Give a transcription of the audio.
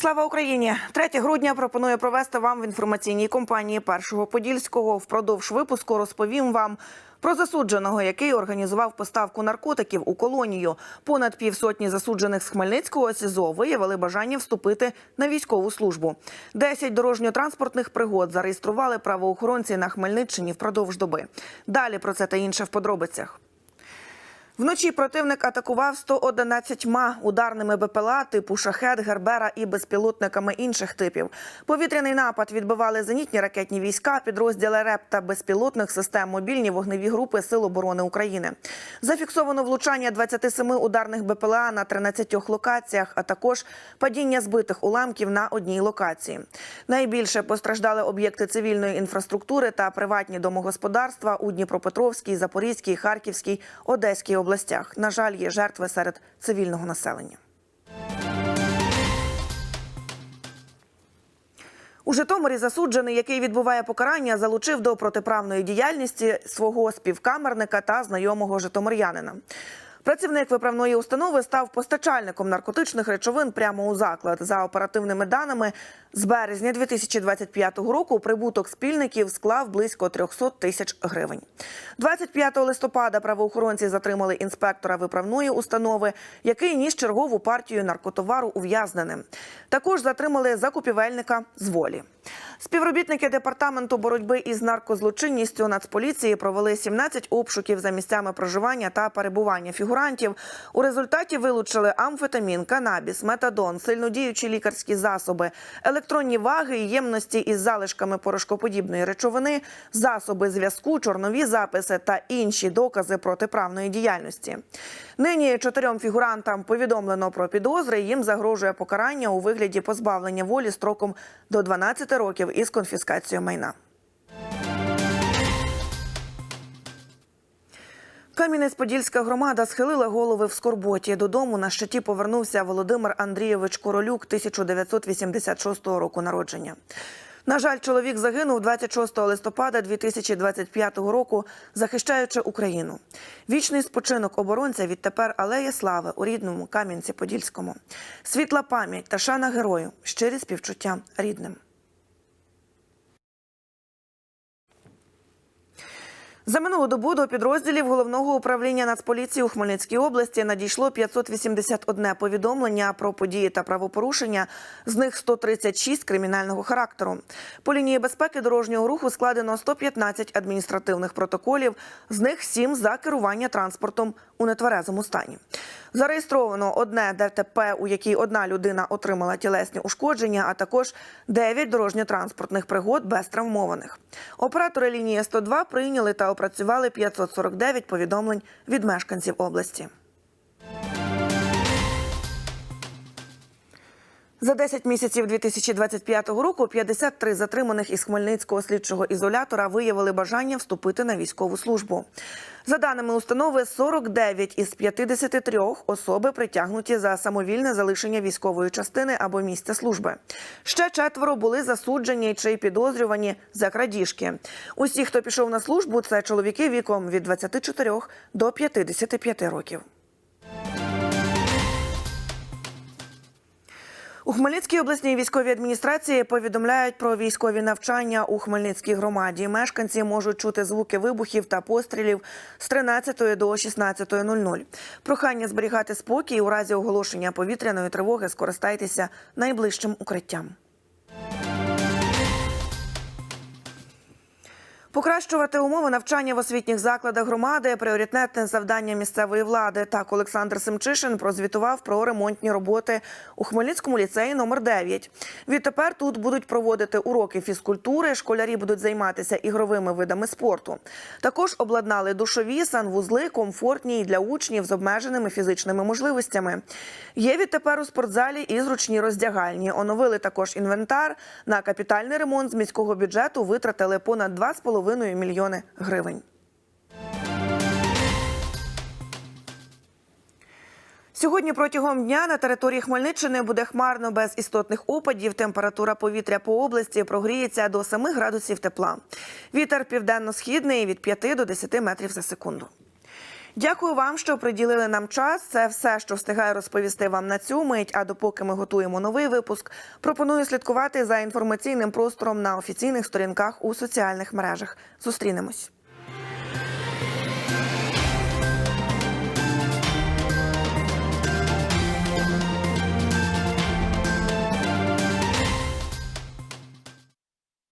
Слава Україні! 3 грудня пропоную провести вам в інформаційній компанії Першого Подільського. Впродовж випуску розповім вам про засудженого, який організував поставку наркотиків у колонію. Понад півсотні засуджених з Хмельницького СІЗО виявили бажання вступити на військову службу. Десять дорожньо-транспортних пригод зареєстрували правоохоронці на Хмельниччині впродовж доби. Далі про це та інше в подробицях. Вночі противник атакував 111 ударними БПЛА типу шахет, гербера і безпілотниками інших типів. Повітряний напад відбивали зенітні ракетні війська, підрозділи РЕП та безпілотних систем мобільні вогневі групи Сил оборони України. Зафіксовано влучання 27 ударних БПЛА на 13 локаціях, а також падіння збитих уламків на одній локації. Найбільше постраждали об'єкти цивільної інфраструктури та приватні домогосподарства у Дніпропетровській, Запорізькій, Харківській, Одеській областях. На жаль, є жертви серед цивільного населення. У Житомирі засуджений, який відбуває покарання, залучив до протиправної діяльності свого співкамерника та знайомого житомирянина. Працівник виправної установи став постачальником наркотичних речовин прямо у заклад. За оперативними даними, з березня 2025 року прибуток спільників склав близько 300 тисяч гривень. 25 листопада правоохоронці затримали інспектора виправної установи, який ніс чергову партію наркотовару ув'язненим. Також затримали закупівельника з волі. Співробітники департаменту боротьби із наркозлочинністю Нацполіції провели 17 обшуків за місцями проживання та перебування фігурантів. У результаті вилучили амфетамін, канабіс, метадон, сильнодіючі лікарські засоби, електронні ваги ємності із залишками порошкоподібної речовини, засоби зв'язку, чорнові записи та інші докази протиправної діяльності. Нині чотирьом фігурантам повідомлено про підозри. Їм загрожує покарання у вигляді позбавлення волі строком до 12 років із конфіскацією майна. Кам'янець-Подільська громада схилила голови в скорботі. Додому на щиті повернувся Володимир Андрійович Королюк 1986 року народження. На жаль, чоловік загинув 26 листопада 2025 року, захищаючи Україну. Вічний спочинок оборонця відтепер алея слави у рідному Кам'янці-Подільському. Світла пам'ять та шана герою, щирі співчуття рідним. За минулу добу до підрозділів головного управління Нацполіції у Хмельницькій області надійшло 581 повідомлення про події та правопорушення. З них 136 кримінального характеру. По лінії безпеки дорожнього руху складено 115 адміністративних протоколів, з них 7 за керування транспортом у нетверезому стані. Зареєстровано одне ДТП, у якій одна людина отримала тілесні ушкодження, а також 9 дорожньо-транспортних пригод без травмованих. Оператори лінії 102 прийняли та опрацювали 549 повідомлень від мешканців області. За 10 місяців 2025 року 53 затриманих із Хмельницького слідчого ізолятора виявили бажання вступити на військову службу. За даними установи, 49 із 53 особи притягнуті за самовільне залишення військової частини або місця служби. Ще четверо були засуджені чи підозрювані за крадіжки. Усі, хто пішов на службу, це чоловіки віком від 24 до 55 років. У Хмельницькій обласній військовій адміністрації повідомляють про військові навчання у Хмельницькій громаді. Мешканці можуть чути звуки вибухів та пострілів з 13 до 16.00. Прохання зберігати спокій у разі оголошення повітряної тривоги. Скористайтеся найближчим укриттям. Покращувати умови навчання в освітніх закладах громади пріоритетне завдання місцевої влади. Так, Олександр Семчишин прозвітував про ремонтні роботи у Хмельницькому ліцеї номер 9 Відтепер тут будуть проводити уроки фізкультури. Школярі будуть займатися ігровими видами спорту. Також обладнали душові, санвузли, комфортні для учнів з обмеженими фізичними можливостями. Є відтепер у спортзалі і зручні роздягальні. Оновили також інвентар. На капітальний ремонт з міського бюджету витратили понад 2,5 мільйони гривень. Сьогодні протягом дня на території Хмельниччини буде хмарно без істотних опадів. Температура повітря по області прогріється до 7 градусів тепла. Вітер південно-східний від 5 до 10 метрів за секунду. Дякую вам, що приділили нам час. Це все, що встигаю розповісти вам на цю мить. А допоки ми готуємо новий випуск, пропоную слідкувати за інформаційним простором на офіційних сторінках у соціальних мережах. Зустрінемось.